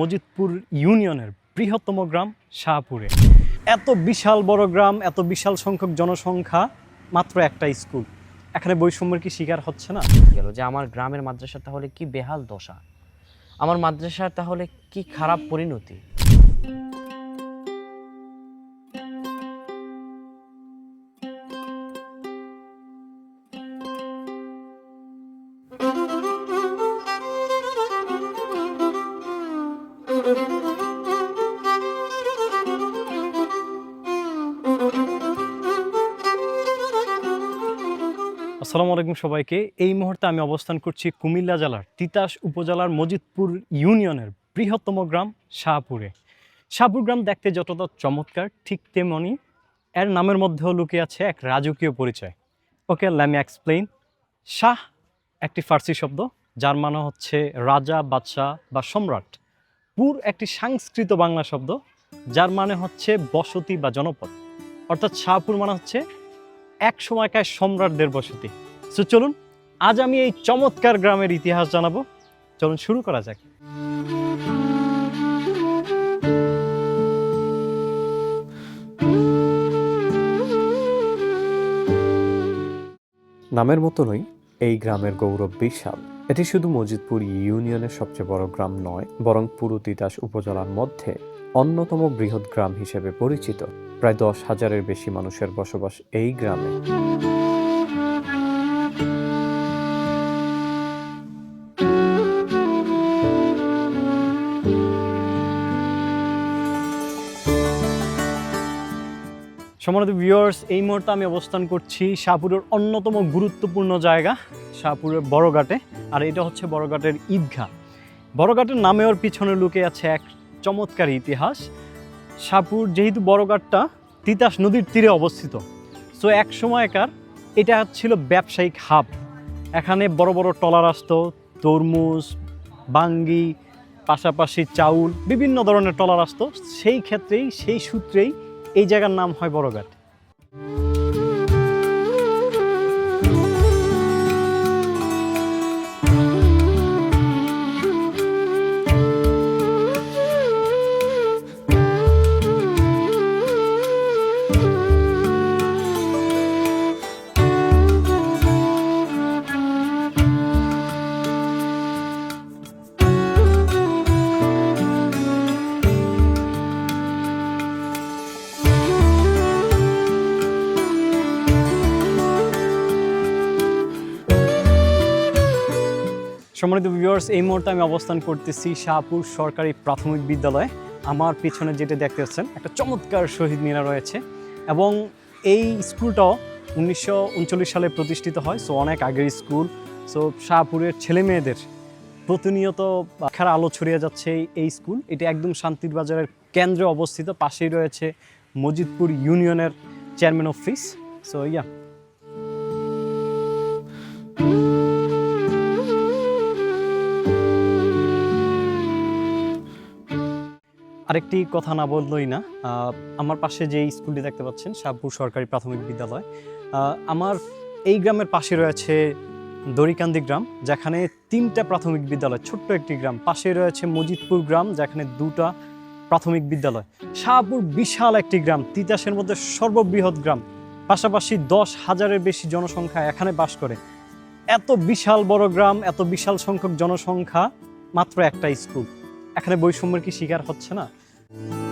মজিদপুর ইউনিয়নের বৃহত্তম গ্রাম শাহপুরে। এত বিশাল বড় গ্রাম, এত বিশাল সংখ্যক জনসংখ্যা, মাত্র একটা স্কুল। এখানে বৈষম্যের কি শিকার হচ্ছে না? গেল যে আমার গ্রামের মাদ্রাসা তাহলে কি বেহাল দশা? আমার মাদ্রাসার তাহলে কি খারাপ পরিণতি? আসসালামু আলাইকুম সবাইকে। এই মুহূর্তে আমি অবস্থান করছি কুমিল্লা জেলার তিতাস উপজেলার মজিদপুর ইউনিয়নের বৃহত্তম গ্রাম শাহপুরে। শাহপুর গ্রাম দেখতে যতটা চমৎকার, ঠিক তেমনি এর নামের মধ্যেও লুকে আছে এক রাজকীয় পরিচয়। ওকে ল্যামি এক্সপ্লেইন শাহ একটি ফার্সি শব্দ, যার মানে হচ্ছে রাজা, বাদশাহ বা সম্রাট। পুর একটি সাংস্কৃত বাংলা শব্দ, যার মানে হচ্ছে বসতি বা জনপদ। অর্থাৎ শাহপুর মানে হচ্ছে এক সময়কার সম্রাটদের বসতি। সো চলুন, আজ আমি এই চমৎকার গ্রামের ইতিহাস জানাব। চলুন, শুরু করা যাক। নামের মতনই এই গ্রামের গৌরব বিশাল। এটি শুধু মজিদপুর ইউনিয়নের সবচেয়ে বড় গ্রাম নয়, বরং পুরো তিতাস উপজেলার মধ্যে অন্যতম বৃহৎ গ্রাম হিসেবে পরিচিত। প্রায় দশ হাজারের বেশি মানুষের বসবাস এই গ্রামে। সম্মানিত ভিউয়ার্স এই মুহূর্তে আমি অবস্থান করছি শাহপুরের অন্যতম গুরুত্বপূর্ণ জায়গা, শাহপুরের বড়ঘাটে, আর এটা হচ্ছে বড়ঘাটের ঈদগাহ। বড়ঘাটের নামের পিছনে লুকে আছে এক চমৎকার ইতিহাস। শাহপুর যেহেতু বড়ঘাটটা তিতাস নদীর তীরে অবস্থিত। সো এক সময়কার এটা ছিল ব্যবসায়িক হাব। এখানে বড় বড় টলার আসতো, তরমুজ, বাঙ্গি, পাশাপাশি চাউল, বিভিন্ন ধরনের টলার আসতো। সেই ক্ষেত্রেই, সেই সূত্রেই এই জায়গার নাম হয় বড়ঘাট সম্মানিত ভিউয়ার্স এই মুহূর্তে আমি অবস্থান করতেছি শাহপুর সরকারি প্রাথমিক বিদ্যালয়ে। আমার পিছনে যেটা দেখতে পাচ্ছেন, একটা চমৎকার শহীদ মিনার রয়েছে এবং এই স্কুলটাও উনিশশো উনচল্লিশ সালে প্রতিষ্ঠিত হয় সো অনেক আগের স্কুল। সো শাহপুরের ছেলে মেয়েদের প্রতিনিয়ত শিক্ষার আলো ছড়িয়ে যাচ্ছে এই স্কুল। এটি একদম শান্তির বাজারের কেন্দ্রে অবস্থিত, পাশেই রয়েছে মজিদপুর ইউনিয়নের চেয়ারম্যান অফিস সো ইয়া আরেকটি কথা না বললই না আমার পাশে যে স্কুলটি দেখতে পাচ্ছেন, শাহপুর সরকারি প্রাথমিক বিদ্যালয় আমার এই গ্রামের পাশে রয়েছে দড়িকান্দি গ্রাম, যেখানে তিনটা প্রাথমিক বিদ্যালয়, ছোট্ট একটি গ্রাম। পাশে রয়েছে মজিদপুর গ্রাম, যেখানে দুটা প্রাথমিক বিদ্যালয়। শাহপুর বিশাল একটি গ্রাম, তিতাসের মধ্যে সর্ববৃহৎ গ্রাম। পাশাপাশি দশ হাজারের বেশি জনসংখ্যা এখানে বাস করে। এত বিশাল বড় গ্রাম, এত বিশাল সংখ্যক জনসংখ্যা, মাত্র একটা স্কুল। এখানে বৈষম্যের কি শিকার হচ্ছে না? Thank you.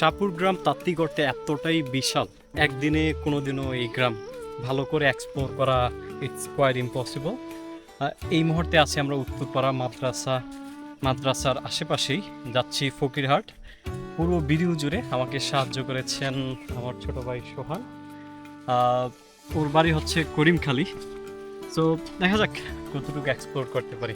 শাহপুর গ্রাম তাত্ত্বিক অর্থে এতটাই বিশাল। একদিনে কোনোদিনও এই গ্রাম ভালো করে এক্সপ্লোর করা ইটস কোয়াইট ইম্পসিবল এই মুহূর্তে আছি আমরা উত্তরপাড়া মাদ্রাসা, মাদ্রাসার আশেপাশেই। যাচ্ছি ফকিরহাট। পুরো ভিডিও জুড়ে আমাকে সাহায্য করেছেন আমার ছোট ভাই সোহান। ওর বাড়ি হচ্ছে করিমখালি। সো দেখা যাক কতটুকু এক্সপ্লোর করতে পারি।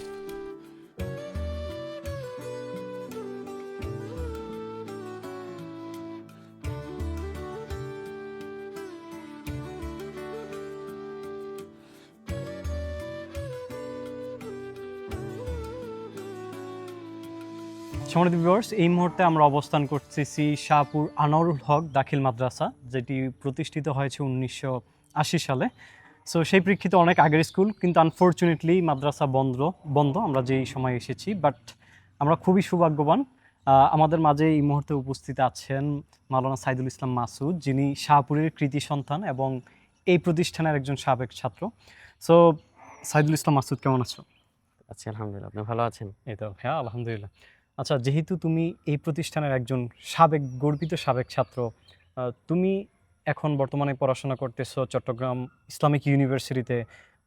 সমানিত ভিউয়ার্স এই মুহূর্তে আমরা অবস্থান করতেছি শাহপুর আনোয়ারুল হক দাখিল মাদ্রাসা যেটি প্রতিষ্ঠিত হয়েছে উনিশশো আশি সালে। সো সেই প্রেক্ষিতে অনেক আগের স্কুল কিন্তু আনফর্চুনেটলি মাদ্রাসা বন্ধ বন্ধ আমরা যেই সময় এসেছি। বাট আমরা খুবই সৌভাগ্যবান আমাদের মাঝে এই মুহূর্তে উপস্থিত আছেন মাওলানা সাইদুল ইসলাম মাসুদ যিনি শাহপুরের কৃতি সন্তান এবং এই প্রতিষ্ঠানের একজন সাবেক ছাত্র। সো সাইদুল ইসলাম মাসুদ কেমন আছো? আচ্ছা আলহামদুলিল্লাহ। আপনি ভালো আছেন? এই তো হ্যাঁ আলহামদুলিল্লাহ। আচ্ছা যেহেতু তুমি এই প্রতিষ্ঠানের একজন সাবেক, গর্বিত সাবেক ছাত্র তুমি এখন বর্তমানে পড়াশোনা করতেছো চট্টগ্রাম ইসলামিক ইউনিভার্সিটিতে।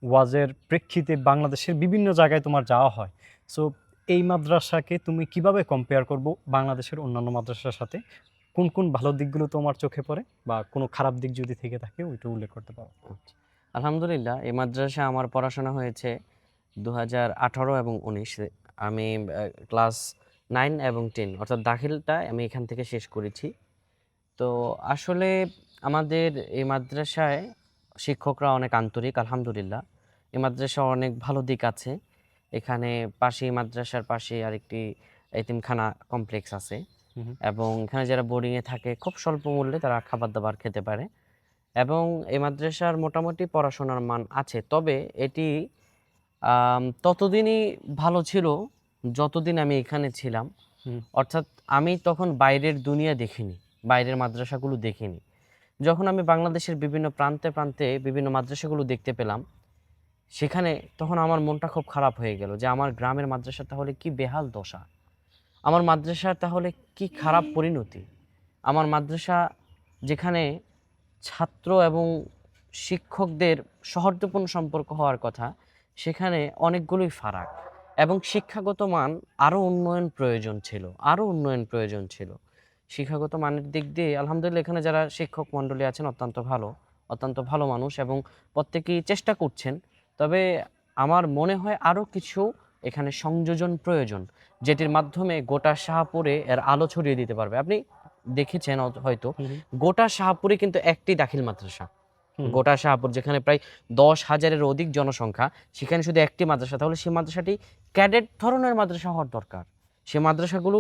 ওয়াজের প্রেক্ষিতে বাংলাদেশের বিভিন্ন জায়গায় তোমার যাওয়া হয়। সো এই মাদ্রাসাকে তুমি কীভাবে কম্পেয়ার করব? বাংলাদেশের অন্যান্য মাদ্রাসার সাথে কোন কোন ভালো দিকগুলো তোমার চোখে পড়ে? বা কোনো খারাপ দিক যদি থেকে থাকে, ওইটা উল্লেখ করতে পারো। আচ্ছা। আলহামদুলিল্লাহ, এই মাদ্রাসা আমার পড়াশোনা হয়েছে দু হাজার আঠারো এবং উনিশে। আমি ক্লাস নাইন এবং টেন অর্থাৎ দাখিলটা আমি এখান থেকে শেষ করেছি। তো আসলে আমাদের এই মাদ্রাসায় শিক্ষকরা অনেক আন্তরিক আলহামদুলিল্লাহ। এই মাদ্রাসা অনেক ভালো দিক আছে। এখানে পাশে মাদ্রাসার পাশে আরেকটি এতিমখানা কমপ্লেক্স আছে। এবং এখানে যারা বোর্ডিংয়ে থাকে খুব স্বল্প মূল্যে তারা খাবার দাবার খেতে পারে। এবং এই মাদ্রাসার মোটামুটি পড়াশোনার মান আছে। তবে এটি ততদিনই ভালো ছিল যতদিন আমি এখানে ছিলাম অর্থাৎ আমি তখন বাইরের দুনিয়া দেখিনি বাইরের মাদ্রাসাগুলো দেখিনি। যখন আমি বাংলাদেশের বিভিন্ন প্রান্তে প্রান্তে বিভিন্ন মাদ্রাসাগুলো দেখতে পেলাম সেখানে তখন আমার মনটা খুব খারাপ হয়ে গেল যে আমার গ্রামের মাদ্রাসা তাহলে কি বেহাল দশা? আমার মাদ্রাসার তাহলে কি খারাপ পরিণতি? আমার মাদ্রাসা যেখানে ছাত্র এবং শিক্ষকদের সৌহার্দ্যপূর্ণ সম্পর্ক হওয়ার কথা সেখানে অনেকগুলোই ফারাক। এবং শিক্ষাগত মান আরও উন্নয়ন প্রয়োজন ছিল আরও উন্নয়ন প্রয়োজন ছিল। শিক্ষাগত মানের দিক দিয়ে আলহামদুলিল্লাহ এখানে যারা শিক্ষক মণ্ডলী আছেন অত্যন্ত ভালো অত্যন্ত ভালো মানুষ এবং প্রত্যেকেই চেষ্টা করছেন। তবে আমার মনে হয় আরও কিছু এখানে সংযোজন প্রয়োজন যেটির মাধ্যমে গোটা শাহপুরে এর আলো ছড়িয়ে দিতে পারবে। আপনি দেখেছেন হয়তো- গোটা শাহপুরে কিন্তু একটি দাখিল মাদ্রাসা। গোটা শাহপুর যেখানে প্রায় দশ হাজারের অধিক জনসংখ্যা সেখানে শুধু একটি মাদ্রাসা। তাহলে সেই মাদ্রাসাটি ক্যাডেট ধরনের মাদ্রাসা হওয়ার দরকার। সে মাদ্রাসাগুলো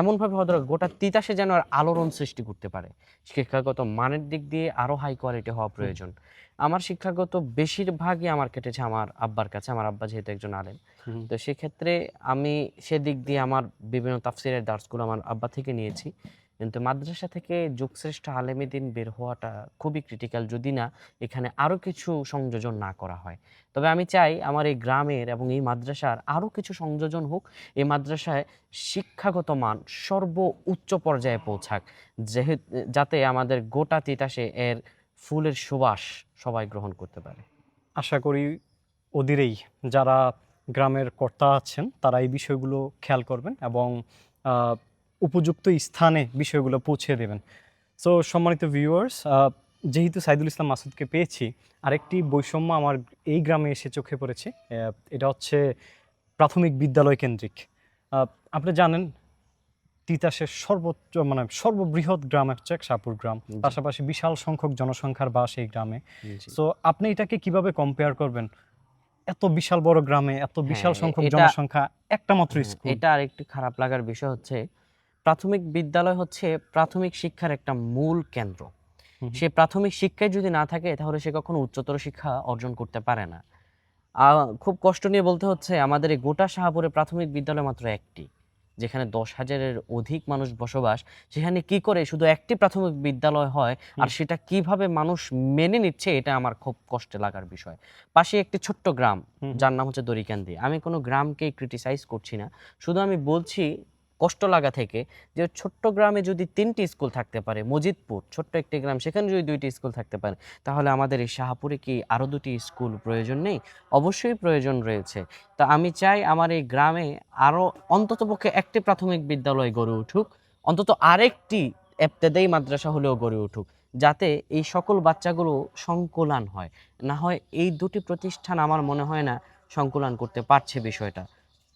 এমনভাবে হওয়া দরকার গোটা তিতাসে যেন আর আলোড়ন সৃষ্টি করতে পারে। শিক্ষাগত মানের দিক দিয়ে আরও হাই কোয়ালিটি হওয়া প্রয়োজন। আমার শিক্ষাগত বেশিরভাগই আমার কেটেছে আমার আব্বার কাছে আমার আব্বা যেহেতু একজন আলেম। হুম। তো সেক্ষেত্রে আমি সেদিক দিয়ে আমার বিভিন্ন তাফসিরের দার্সগুলো আমার আব্বা থেকে নিয়েছি। কিন্তু মাদ্রাসা থেকে যুগশ্রেষ্ঠ আলেমেদিন বের হওয়াটা খুবই ক্রিটিক্যাল যদি না এখানে আরও কিছু সংযোজন না করা হয়। তবে আমি চাই আমার এই গ্রামের এবং এই মাদ্রাসার আরও কিছু সংযোজন হোক, এই মাদ্রাসায় শিক্ষাগত মান সর্ব উচ্চ পর্যায়ে পৌঁছাক যেহেতু যাতে আমাদের গোটা তিতাসে এর ফুলের সুবাস সবাই গ্রহণ করতে পারে। আশা করি অধীরেই যারা গ্রামের কর্তা আছেন, তারা এই বিষয়গুলো খেয়াল করবেন এবং উপযুক্ত স্থানে বিষয়গুলো পৌঁছে দেবেন। সো সম্মানিত ভিউয়ার্স যেহেতু সাইদুল ইসলাম মাসুদকে পেয়েছি আরেকটি বৈষম্য আমার এই গ্রামে এসে চোখে পড়েছে এটা হচ্ছে প্রাথমিক বিদ্যালয় কেন্দ্রিক। আপনি জানেন তিতাসের সর্বোচ্চ মানে সর্ববৃহৎ গ্রাম হচ্ছে শাহপুর গ্রাম পাশাপাশি বিশাল সংখ্যক জনসংখ্যার বাস এই গ্রামে। সো আপনি এটাকে কীভাবে কম্পেয়ার করবেন? এত বিশাল বড় গ্রামে এত বিশাল হ্যাঁ, সংখ্যক জনসংখ্যা একটা মাত্র স্কুল। এটা আরেকটি খারাপ লাগার বিষয় হচ্ছে প্রাথমিক বিদ্যালয় হচ্ছে প্রাথমিক শিক্ষার একটা মূল কেন্দ্র। সে প্রাথমিক শিক্ষায় যদি না থাকে তাহলে সে কখনো উচ্চতর শিক্ষা অর্জন করতে পারে না। খুব কষ্ট নিয়ে বলতে হচ্ছে আমাদের এই গোটা শাহপুরে প্রাথমিক বিদ্যালয় মাত্র একটি যেখানে দশ হাজারের অধিক মানুষ বসবাস। সেখানে কি করে শুধু একটি প্রাথমিক বিদ্যালয় হয় আর সেটা কীভাবে মানুষ মেনে নিচ্ছে এটা আমার খুব কষ্টে লাগার বিষয়। পাশে একটি ছোট্ট গ্রাম যার নাম হচ্ছে দরিকান্দি আমি কোনো গ্রামকে ক্রিটিসাইজ করছি না। শুধু আমি বলছি কষ্ট লাগা থেকে যে ছোট্ট গ্রামে যদি তিনটি স্কুল থাকতে পারে, মজিদপুর, ছোট্ট একটি গ্রাম, সেখানে যদি দুইটি স্কুল থাকতে পারে, তাহলে আমাদের এই শাহপুরে কি আরও দুটি স্কুল প্রয়োজন নেই? অবশ্যই প্রয়োজন রয়েছে। তা আমি চাই আমার এই গ্রামে আরও অন্ততপক্ষে একটি প্রাথমিক বিদ্যালয় গড়ে উঠুক, অন্তত আরেকটি এফতেদাই মাদ্রাসা হলেও গড়ে উঠুক, যাতে এই সকল বাচ্চাগুলো সংকুলান হয়। না হয় এই দুটি প্রতিষ্ঠান আমার মনে হয় না সংকুলান করতে পারছে বিষয়টা।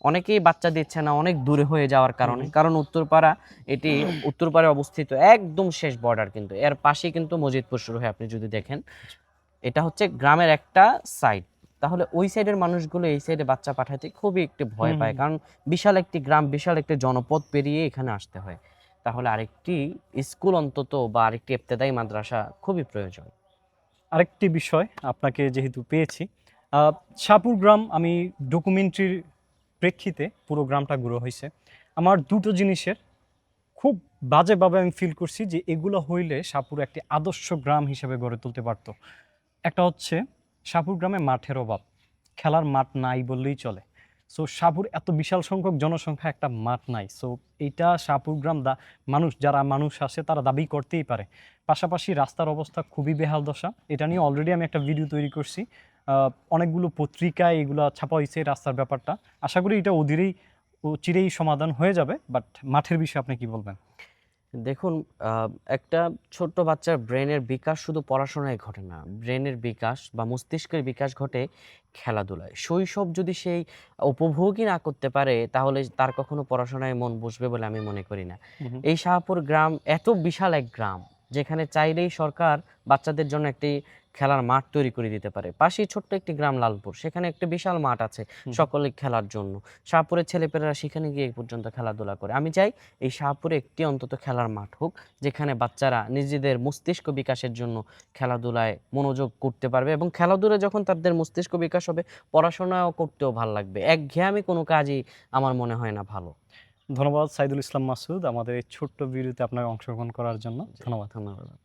অনেকেই বাচ্চা দিচ্ছে না অনেক দূরে হয়ে যাওয়ার কারণে। কারণ উত্তরপাড়া এটি উত্তরপাড়ায় অবস্থিত একদম শেষ বর্ডার কিন্তু। এর পাশেই কিন্তু মজিদপুর শুরু হয় আপনি যদি দেখেন। এটা হচ্ছে গ্রামের একটা সাইড তাহলে ওই সাইডের মানুষগুলো এই সাইডে বাচ্চা পাঠাতে খুবই একটু ভয় পায়। কারণ বিশাল একটি গ্রাম বিশাল একটি জনপদ পেরিয়ে এখানে আসতে হয়। তাহলে আরেকটি স্কুল অন্তত বা আরেকটি ইবতেদায়ী মাদ্রাসা খুবই প্রয়োজন। আরেকটি বিষয় আপনাকে যেহেতু পেয়েছি শাহপুর গ্রাম আমি ডকুমেন্টারির প্রেক্ষিতে পুরো গ্রামটা ঘুরে হয়েছে আমার দুটো জিনিসের খুব বাজেভাবে আমি ফিল করছি যে এগুলো হইলে সাপুর একটি আদর্শ গ্রাম হিসেবে গড়ে তুলতে পারতো। একটা হচ্ছে সাপুর গ্রামে মাঠের অভাব। খেলার মাঠ নাই বললেই চলে। সো সাপুর এত বিশাল সংখ্যক জনসংখ্যা একটা মাঠ নাই। সো এইটা সাপুর গ্রাম দা মানুষ যারা মানুষ আসে তারা দাবি করতেই পারে। পাশাপাশি রাস্তার অবস্থা খুবই বেহাল দশা। এটা নিয়ে অলরেডি আমি একটা ভিডিও তৈরি করছি। অনেকগুলো পত্রিকায় এগুলো ছাপা হয়েছে রাস্তার ব্যাপারটা। আশা করি এটা অধীরেই ও চিরেই সমাধান হয়ে যাবে বাট মাঠের বিষয়ে আপনি কি বলবেন? দেখুন একটা ছোট্ট বাচ্চার ব্রেনের বিকাশ শুধু পড়াশোনায় ঘটে না ব্রেনের বিকাশ বা মস্তিষ্কের বিকাশ ঘটে খেলাধুলায়। শৈশব যদি সেই উপভোগই না করতে পারে তাহলে তার কখনো পড়াশোনায় মন বসবে বলে আমি মনে করি না। এই শাহপুর গ্রাম এত বিশাল এক গ্রাম যেখানে চাইলেই সরকার বাচ্চাদের জন্য একটি খেলার মাঠ তৈরি করে দিতে পারে। পাশেই ছোট্ট একটি গ্রাম লালপুর সেখানে একটি বিশাল মাঠ আছে সকলে খেলার জন্য। শাহপুরের ছেলেপেলেরা সেখানে গিয়ে পর্যন্ত খেলাধুলা করে। আমি চাই এই শাহপুরে একটি অন্তত খেলার মাঠ হোক যেখানে বাচ্চারা নিজেদের মস্তিষ্ক বিকাশের জন্য খেলাধুলায় মনোযোগ করতে পারবে এবং খেলাধুলা যখন তাদের মস্তিষ্ক বিকাশ হবে পড়াশোনাও করতেও ভালো লাগবে। একঘেয়েমি কোনো কাজই আমার মনে হয় না ভালো। ধন্যবাদ সাইদুল ইসলাম মাসুদ আমাদের এই ছোট্ট ভিডিওতে আপনাকে অংশগ্রহণ করার জন্য। ধন্যবাদ। ধন্যবাদ।